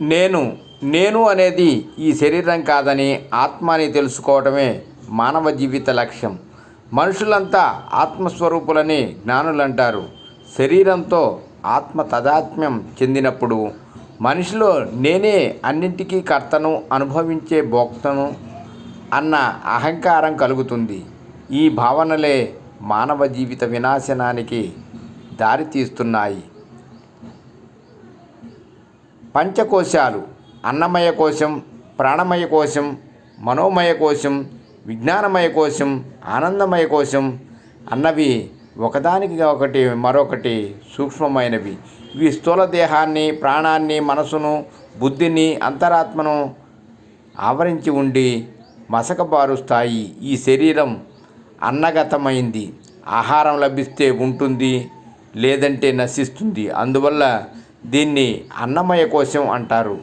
నేను నేను అనేది ఈ శరీరం కాదని ఆత్మ అని తెలుసుకోవడమే మానవ జీవిత లక్ష్యం. మనుషులంతా ఆత్మస్వరూపులని జ్ఞానులంటారు. శరీరంతో ఆత్మ తదాత్మ్యం చెందినప్పుడు మనిషిలో నేనే అన్నింటికీ కర్తను అనుభవించే భోక్తను అన్న అహంకారం కలుగుతుంది. ఈ భావనలే మానవ జీవిత వినాశనానికి దారితీస్తున్నాయి. పంచకోశాలు అన్నమయ కోశం ప్రాణమయ కోశం మనోమయ కోశం విజ్ఞానమయ కోశం ఆనందమయ కోశం అన్నవి ఒకదానికి ఒకటి మరొకటి సూక్ష్మమైనవి. ఇవి స్థూల దేహాన్ని ప్రాణాన్ని మనసును బుద్ధిని అంతరాత్మను ఆవరించి ఉండి మసకబారుస్తాయి. ఈ శరీరం అన్నగతమైంది. ఆహారం లభిస్తే ఉంటుంది లేదంటే నశిస్తుంది. అందువల్ల దీన్ని అన్నమయ కోశం అంటారు.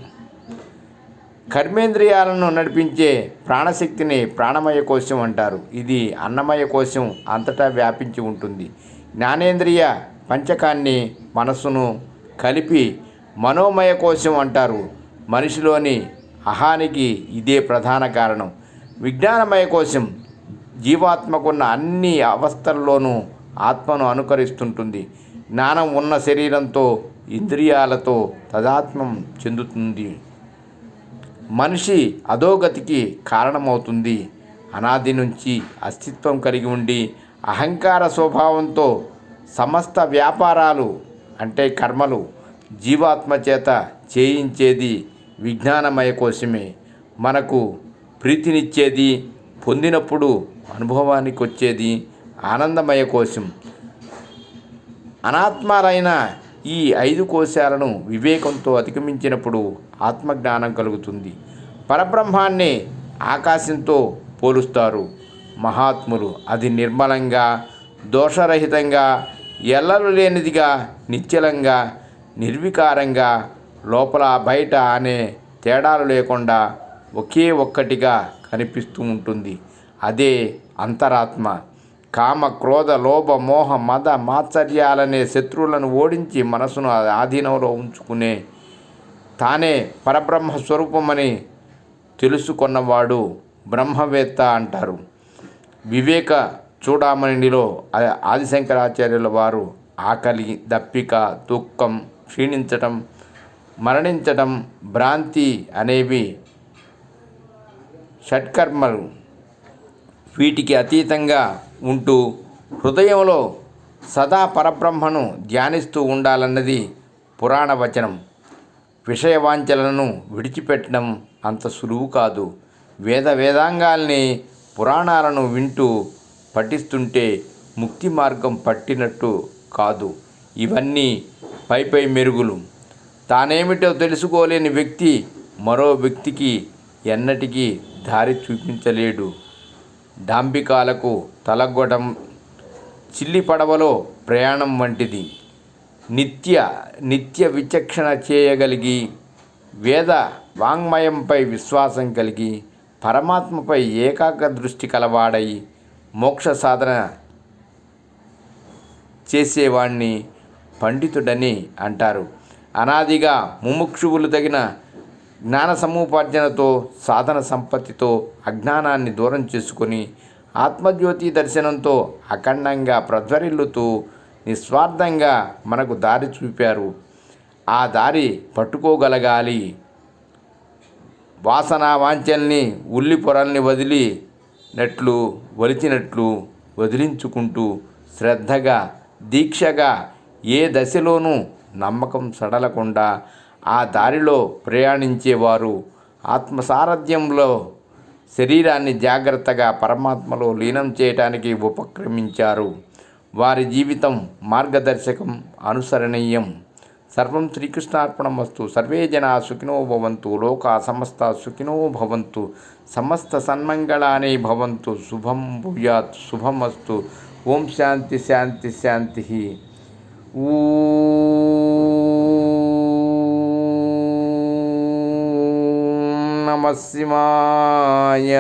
కర్మేంద్రియాలను నడిపించే ప్రాణశక్తిని ప్రాణమయ కోశం అంటారు. ఇది అన్నమయ కోశం అంతటా వ్యాపించి ఉంటుంది. జ్ఞానేంద్రియ పంచకాన్ని మనస్సును కలిపి మనోమయ కోశం అంటారు. మనిషిలోని అహానికి ఇదే ప్రధాన కారణం. విజ్ఞానమయ కోశం జీవాత్మకున్న అన్ని అవస్థల్లోనూ ఆత్మను అనుకరిస్తుంటుంది. జ్ఞానం ఉన్న శరీరంతో ఇంద్రియాలతో తదాత్మం చెందుతుంది. మనిషి అధోగతికి కారణమవుతుంది. అనాది నుంచి అస్తిత్వం కలిగి ఉండి అహంకార స్వభావంతో సమస్త వ్యాపారాలు అంటే కర్మలు జీవాత్మ చేత చేయించేది విజ్ఞానమయ కోసమే. మనకు ప్రీతినిచ్చేది పొందినప్పుడు అనుభవానికి వచ్చేది ఆనందమయ కోసం అనాత్మాలైన ఈ ఐదు కోశాలను వివేకంతో అధిగమించినప్పుడు ఆత్మజ్ఞానం కలుగుతుంది. పరబ్రహ్మాన్ని ఆకాశంతో పోలుస్తారు. మహాత్ములు అది నిర్మలంగా దోషరహితంగా ఎల్లలు లేనిదిగా నిశ్చలంగా నిర్వికారంగా లోపల బయట అనే తేడాలు లేకుండా ఒకే ఒక్కటిగా కనిపిస్తూ ఉంటుంది. అదే అంతరాత్మ. కామ క్రోధ లోభ మోహ మద మాత్సర్యాలనే శత్రువులను ఓడించి మనసును ఆధీనంలో ఉంచుకునే తానే పరబ్రహ్మ స్వరూపమని తెలుసుకున్నవాడు బ్రహ్మవేత్త అంటారు. వివేక చూడామణిలో ఆదిశంకరాచార్యుల వారు ఆకలి దప్పిక దుఃఖం క్షీణించటం మరణించటం భ్రాంతి అనేవి షట్కర్మలు. వీటికి అతీతంగా ఉంటూ హృదయంలో సదా పరబ్రహ్మను ధ్యానిస్తూ ఉండాలన్నది పురాణ వచనం. విషయవాంఛలను విడిచిపెట్టడం అంత సులువు కాదు. వేద వేదాంగాల్ని పురాణాలను వింటూ పఠిస్తుంటే ముక్తి మార్గం పట్టినట్టు కాదు. ఇవన్నీ పైపై మెరుగులు. తానేమిటో తెలుసుకోలేని వ్యక్తి మరో వ్యక్తికి ఎన్నటికీ దారి చూపించలేడు. డాంబికాలకు తలగొడం చిల్లి పడవలో ప్రయాణం వంటిది. నిత్య నిత్య విచక్షణ చేయగలిగి వేద వాంగ్మయంపై విశ్వాసం కలిగి పరమాత్మపై ఏకాగ్ర దృష్టి కలవాడై మోక్ష సాధన చేసేవాణ్ణి పండితుడని అంటారు. అనాదిగా ముముక్షువులు తగిన జ్ఞాన సముపార్జనతో సాధన సంపత్తితో అజ్ఞానాన్ని దూరం చేసుకొని ఆత్మజ్యోతి దర్శనంతో అఖండంగా ప్రజ్వరిల్లుతూ నిస్వార్థంగా మనకు దారి చూపారు. ఆ దారి పట్టుకోగలగాలి. వాసన వాంఛల్ని ఉల్లి పొరల్ని వదిలినట్లు వలిచినట్లు వదిలించుకుంటూ శ్రద్ధగా దీక్షగా ఏ దశలోనూ నమ్మకం సడలకుండా ఆ దారిలో ప్రయాణించేవారు ఆత్మసారథ్యంలో శరీరాన్ని జాగ్రత్తగా పరమాత్మలో లీనం చేయటానికి ఉపక్రమించారు. వారి జీవితం మార్గదర్శకం అనుసరణీయం. సర్వం శ్రీకృష్ణార్పణం వస్తు సర్వే జనా సుఖినో భవంతు. లోకా సమస్త సుఖినో భవంతు. సమస్త సన్మంగళాని భవంతు. శుభం భూయాత్. శుభం అస్తు ఓం శాంతి శాంతి శాంతి. ఊ നമസിമായ